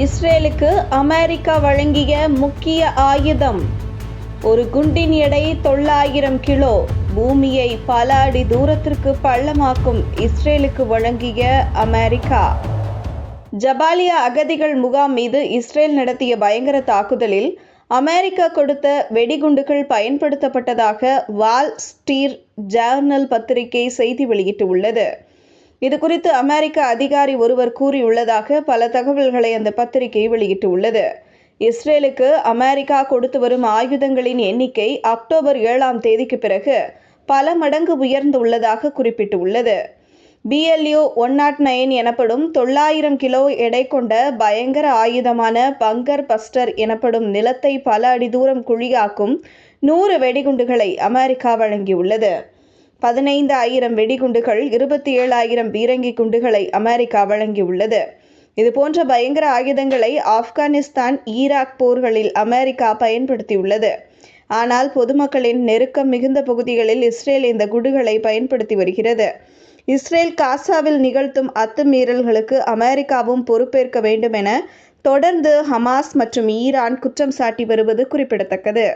இஸ்ரேலுக்கு அமெரிக்கா வழங்கிய முக்கிய ஆயுதம். ஒரு குண்டின் எடை தொள்ளாயிரம் கிலோ. பூமியை பல அடி தூரத்திற்கு பள்ளமாக்கும் இஸ்ரேலுக்கு வழங்கிய அமெரிக்கா. ஜபாலியா அகதிகள் முகாம் மீது இஸ்ரேல் நடத்திய பயங்கர தாக்குதலில் அமெரிக்கா கொடுத்த வெடிகுண்டுகள் பயன்படுத்தப்பட்டதாக வால் ஸ்டீர் ஜேர்னல் பத்திரிகை செய்தி வெளியிட்டுள்ளது. இது குறித்து அமெரிக்க அதிகாரி ஒருவர் கூறியுள்ளதாக பல தகவல்களை அந்த பத்திரிகை வெளியிட்டுள்ளது. இஸ்ரேலுக்கு அமெரிக்கா கொடுத்து வரும் ஆயுதங்களின் எண்ணிக்கை அக்டோபர் ஏழாம் தேதிக்கு பிறகு பல மடங்கு உயர்ந்துள்ளதாக குறிப்பிட்டுள்ளது. பிஎல்யூ ஒன் நாட் நைன் எனப்படும் தொள்ளாயிரம் கிலோ எடை கொண்ட பயங்கர ஆயுதமான பங்கர் பஸ்டர் எனப்படும் நிலத்தை பல அடி தூரம் குழியாக்கும் நூறு வெடிகுண்டுகளை அமெரிக்கா வழங்கியுள்ளது. பதினைந்து ஆயிரம் வெடிகுண்டுகள் இருபத்தி ஏழாயிரம் பீரங்கி குண்டுகளை அமெரிக்கா வழங்கியுள்ளது. இதுபோன்ற பயங்கர ஆயுதங்களை ஆப்கானிஸ்தான் ஈராக் போர்களில் அமெரிக்கா பயன்படுத்தியுள்ளது. ஆனால் பொதுமக்களின் நெருக்கம் மிகுந்த பகுதிகளில் இஸ்ரேல் இந்த குண்டுகளை பயன்படுத்தி வருகிறது. இஸ்ரேல் காசாவில் நிகழ்த்தும் அத்துமீறல்களுக்கு அமெரிக்காவும் பொறுப்பேற்க வேண்டும் என தொடர்ந்து ஹமாஸ் மற்றும் ஈரான் குற்றம் சாட்டி வருவது குறிப்பிடத்தக்கது.